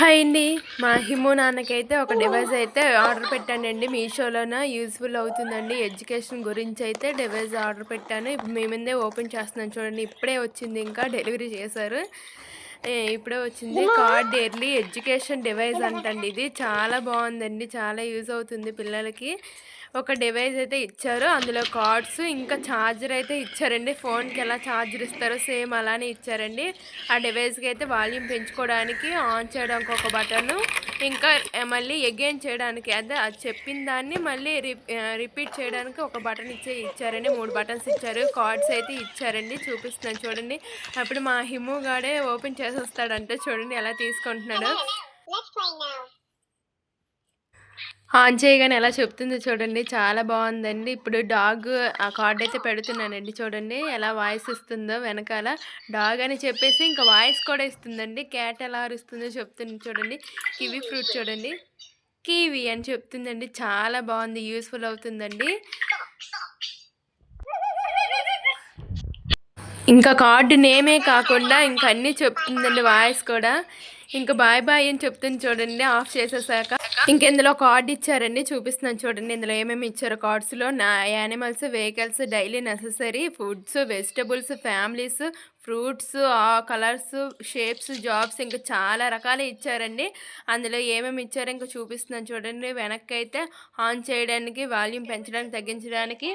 Hi అండి మా హిమో నాన్నకైతే ఒక డివైస్ అయితే ఆర్డర్ పెట్టానండి. మీషోలోన? యూస్ఫుల్ అవుతుందండి. ఎడ్యుకేషన్ గురించి అయితే డివైస్ ఆర్డర్ పెట్టాను. ఇప్పుడు మీ ఓపెన్ చేస్తున్నాను. చూడండి ఇప్పుడే వచ్చింది ఇంకా డెలివరీ చేశారు. ఇప్పుడే వచ్చింది కార్డ్ ఎర్లీ ఎడ్యుకేషన్ డివైస్ అంటండి. ఇది చాలా బాగుందండి. చాలా యూజ్ అవుతుంది పిల్లలకి. ఒక డివైస్ అయితే ఇచ్చారు. అందులో కార్డ్స్ ఇంకా ఛార్జర్ అయితే ఇచ్చారండి. ఫోన్కి ఎలా ఛార్జర్ ఇస్తారో సేమ్ అలానే ఇచ్చారండి. ఆ డివైస్కి అయితే వాల్యూమ్ పెంచుకోవడానికి ఆన్ చేయడానికి ఒక బటన్ ఇంకా మళ్ళీ ఎగైన్ చేయడానికి అదే అది చెప్పిన దాన్ని మళ్ళీ రిపీట్ చేయడానికి ఒక బటన్ ఇచ్చే ఇచ్చారండి. మూడు బటన్స్ ఇచ్చారు. కార్డ్స్ అయితే ఇచ్చారండి. చూపిస్తున్నాను చూడండి. అప్పుడు మా హిమో గాడే ఓపెన్ చేసి వస్తాడంటే చూడండి ఎలా తీసుకుంటున్నాడు. ఆన్ చేయగానే ఎలా చెప్తుంది చూడండి. చాలా బాగుందండి. ఇప్పుడు డాగ్ ఆ కార్డ్ అయితే పెడుతున్నానండి చూడండి. ఎలా వాయిస్ ఇస్తుందో వెనకాల. డాగ్ అని చెప్పేసి ఇంకా వాయిస్ కూడా ఇస్తుందండి. క్యాట్ ఎలా అరుస్తుందో చెప్తుంది చూడండి. కివి ఫ్రూట్ చూడండి. కివి అని చెప్తుందండి. చాలా బాగుంది. యూస్ఫుల్ అవుతుందండి. ఇంకా కార్డు నేమే కాకుండా ఇంకా అన్నీ చెప్తుందండి వాయిస్ కూడా. ఇంకా బాయ్ బాయ్ అని చెప్తుంది చూడండి ఆఫ్ చేసేసాక. ఇంకెందులో కార్డ్ ఇచ్చారండి చూపిస్తున్నాను చూడండి. ఇందులో ఏమేమి ఇచ్చారు కార్డ్స్లో నా animals vehicles daily necessary foods vegetables families fruits colours shapes jobs ఇంకా చాలా రకాలు ఇచ్చారండి. అందులో ఏమేమి ఇచ్చారో ఇంకా చూపిస్తున్నాను చూడండి. వెనక్కి అయితే ఆన్ చేయడానికి వాల్యూమ్ పెంచడానికి తగ్గించడానికి.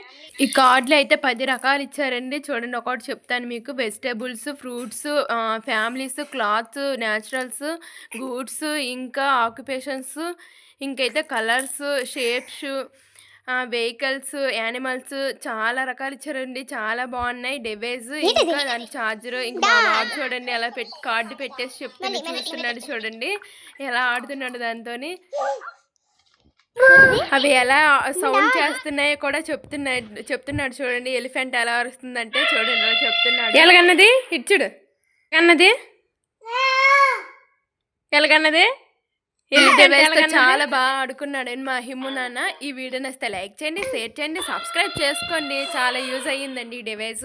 ఈ కార్డులు అయితే పది రకాలు ఇచ్చారండి. చూడండి ఒకటి చెప్తాను మీకు. Vegetables fruits families cloth naturals goods ఇంకా ఆక్యుపేషన్స్ ఇంకైతే కలర్స్ షేప్స్ వెహికల్స్ యానిమల్స్ చాలా రకాలు ఇచ్చారండి. చాలా బాగున్నాయి. డివైస్ ఇంకా దాని చార్జర్ ఇంకా వాడు చూడండి ఎలా పెట్టి కార్డు పెట్టేసి చెప్తుంది చూస్తున్నాడు చూడండి. ఎలా ఆడుతున్నాడు దాంతోని. అవి ఎలా సౌండ్ చేస్తున్నాయో కూడా చెప్తున్నాడు చెప్తున్నాడు చూడండి. ఎలిఫెంట్ ఎలా అరుస్తుందంటే చూడండి అలా చెప్తున్నాడు. ఎలాగన్నది? ఇచ్చుడు అన్నది ఎలాగన్నది? చాలా బాగా ఆడుకున్నాడు మా హిమ్ము నాన్న. ఈ వీడియో నస్తే లైక్ చేయండి షేర్ చేయండి సబ్స్క్రైబ్ చేసుకోండి. చాలా యూజ్ అయ్యిందండి ఈ డివైస్